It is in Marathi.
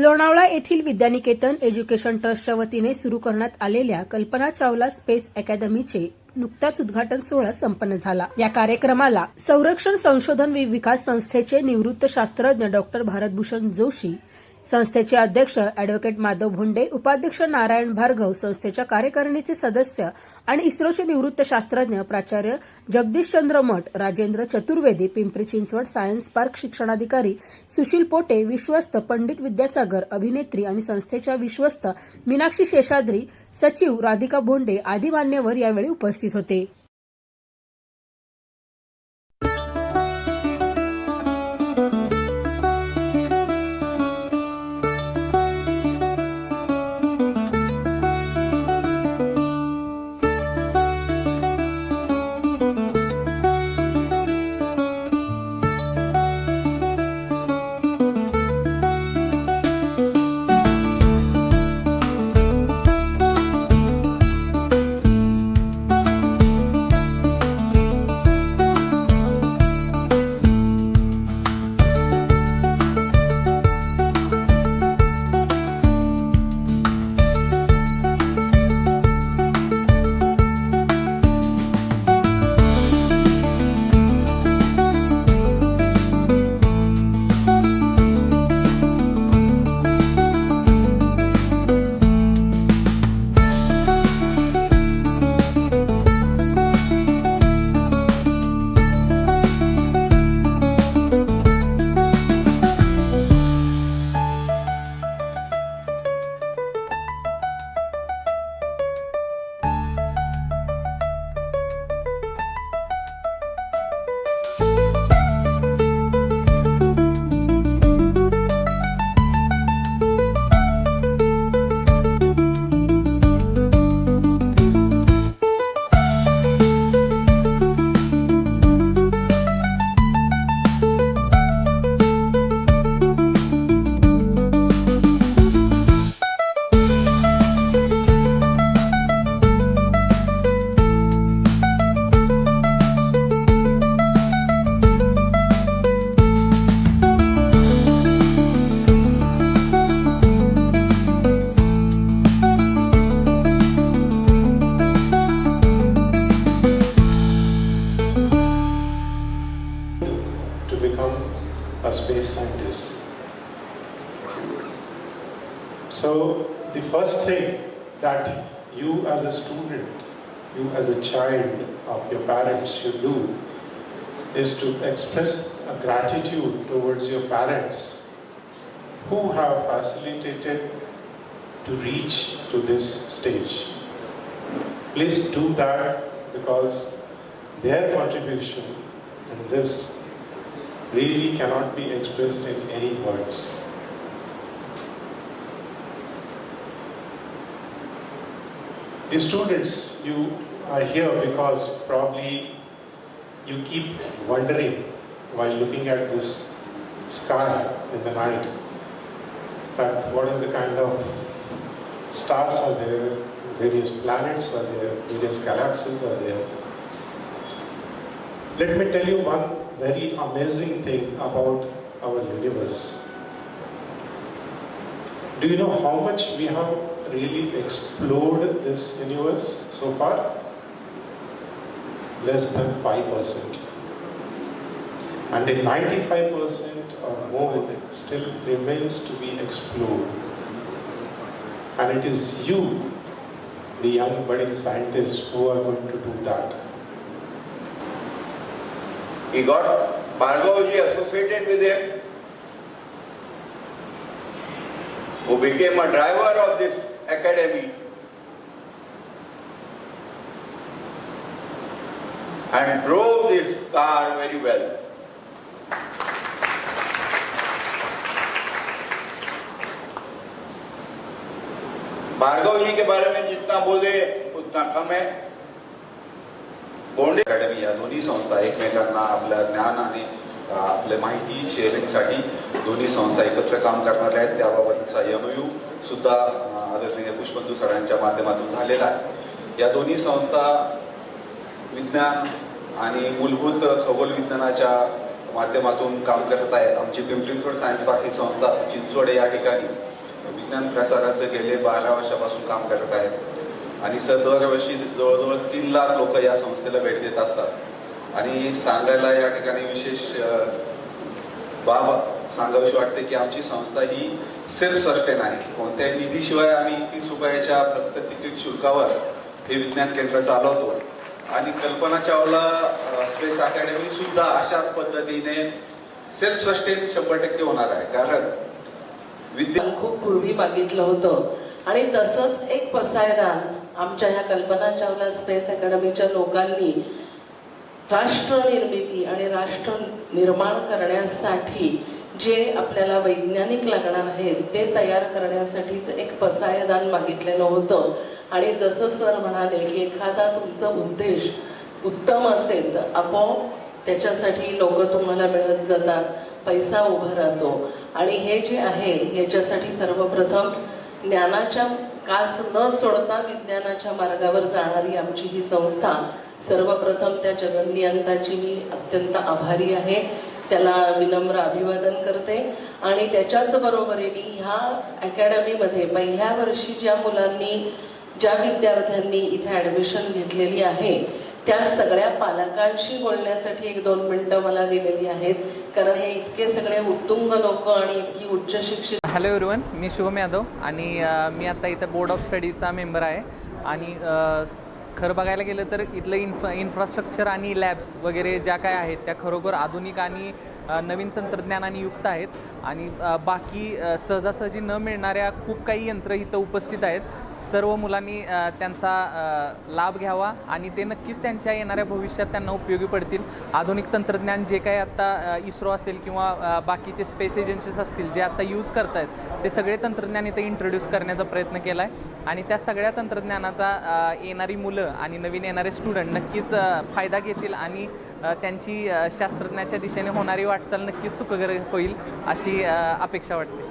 लोणावळा येथील विद्यानिकेतन एज्युकेशन ट्रस्टच्या वतीने सुरू करण्यात आलेल्या कल्पना चावला स्पेस अकॅदमीचे नुकताच उद्घाटन सोहळा संपन्न झाला. या कार्यक्रमाला संरक्षण संशोधन विकास संस्थेचे निवृत्त शास्त्रज्ञ डॉक्टर भारतभूषण जोशी संस्थेचे अध्यक्ष अॅडव्होकेट माधव भोंडे उपाध्यक्ष नारायण भार्गव संस्थेच्या कार्यकारिणीचे सदस्य आणि इस्रोचे निवृत्त शास्त्रज्ञ प्राचार्य जगदीशचंद्र मठ राजेंद्र चतुर्वेदी पिंपरी चिंचवड सायन्स पार्क शिक्षणाधिकारी सुशील पोटे विश्वस्त पंडित विद्यासागर अभिनेत्री आणि संस्थेच्या विश्वस्त मीनाक्षी शेषाद्री सचिव राधिका भोंडे आदी मान्यवर यावेळी उपस्थित होते. So, the first thing that you as a student, you as a child of your parents should do is to express a gratitude towards your parents who have facilitated to reach to this stage. Please do that because their contribution in this really cannot be expressed in any words. The students, you are here because probably you keep wondering while looking at this sky in the night that what is the kind of stars are there, various planets are there, various galaxies are there. Let me tell you one very amazing thing about our universe. Do you know how much we have really explored this universe so far? Less than 5%. And the 95% or more still remains to be explored. And it is you, the young budding scientists, who are going to do that. He got Bhargavji associated with him, who became a driver of this academy. And drove this car very well. Bhargava जी के बारे में जितना बोले उतना कम है बोंडे अकॅडमी या दोन्ही संस्था एकमेकांना आपलं ज्ञान आणि आपल्या माहिती शेअरिंगसाठी दोन्ही संस्था एकत्र काम करणार आहेत. त्याबाबतचा एमयू सुद्धा आदरणीय पुष्पंदू सरांच्या माध्यमातून झालेला आहे. या दोन्ही संस्था विज्ञान आणि मूलभूत खगोल विज्ञानाच्या माध्यमातून काम करत आहेत. आमची पिंपरी सायन्स पार्क ही संस्था चिंचवड या ठिकाणी. विज्ञान प्रसाराचं गेले बारा वर्षापासून काम करत आहेत. आणि सर दरवर्षी जवळजवळ तीन लाख लोक या संस्थेला भेट देत असतात. आणि सांगायला या ठिकाणी विशेष बाब सांगावीशी वाटते की आमची संस्था ही सेल्फ सस्टेन आहे. कोणत्याही निधीशिवाय आम्ही तीस रुपयाच्या फक्त तिकीट शुल्कावर हे विज्ञान केंद्र चालवतो. आणि कल्पना चावला स्पेस अकॅडमी सुद्धा अशाच पद्धतीने सेल्फ सस्टेन शंभर टक्के होणार आहे. कारण विद्या खूप पूर्वी मागितलं होतं. आणि तसंच एक पसायदान आमच्या ह्या कल्पना चावला स्पेस अकॅडमीच्या लोकांनी राष्ट्र निर्मिती आणि राष्ट्र निर्माण करण्यासाठी जे आपल्याला वैज्ञानिक लागणार आहेत ते तयार करण्यासाठीच एक पसायदान मागितलेलं होतं. आणि जसं सर म्हणाले की एखादा तुमचा उद्देश उत्तम असेल तर आपोआप त्याच्यासाठी लोक तुम्हाला मिळत जातात पैसा उभा राहतो. आणि हे जे आहे याच्यासाठी सर्वप्रथम ज्ञानाच्या कास न सोडता विज्ञानाच्या मार्गावर जाणारी आमची ही संस्था सर्वप्रथम त्या जगन्नियंताची मी अत्यंत आभारी आहे. त्याला विनम्र अभिवादन करते. आणि त्याच्याच बरोबरीने ह्या अकॅडमीमध्ये पहिल्या वर्षी ज्या मुलांनी ज्या विद्यार्थ्यांनी इथे ॲडमिशन घेतलेली आहे त्या सगळ्या पालकांशी बोलण्यासाठी एक दोन मिनटं मला दिलेली आहेत. कारण हे इतके सगळे उत्तुंग लोक आणि इतकी उच्च शिक्षित हॅलो एवरीवन मी शुभम यादव आणि मी आता इथं बोर्ड ऑफ स्टडीजचा मेंबर आहे. आणि खरं बघायला गेलं तर इथलं इन्फ्रा इन्फ्रास्ट्रक्चर आणि लॅब्स वगैरे ज्या काय आहेत त्या खरोखर आधुनिक आणि नवीन तंत्रज्ञानाने युक्त आहेत आणि बाकी सहजासहजी न मिळणाऱ्या खूप काही यंत्र इथं उपस्थित आहेत. सर्व मुलांनी त्यांचा लाभ घ्यावा आणि ते नक्कीच त्यांच्या येणाऱ्या भविष्यात त्यांना उपयोगी पडतील. आधुनिक तंत्रज्ञान जे काही आत्ता इस्रो असेल किंवा बाकीचे स्पेस एजन्सीज असतील जे आत्ता यूज करत आहेत ते सगळे तंत्रज्ञान इथं इंट्रोड्यूस करण्याचा प्रयत्न केला आहे आणि त्या सगळ्या तंत्रज्ञानाचा येणारी मुलं आणि नवीन येणारे स्टुडंट नक्कीच फायदा घेतील आणि त्यांची शास्त्रज्ञाच्या दिशेने होणारी वाटचाल नक्कीच सुखकर होईल अशी अपेक्षा वाटते.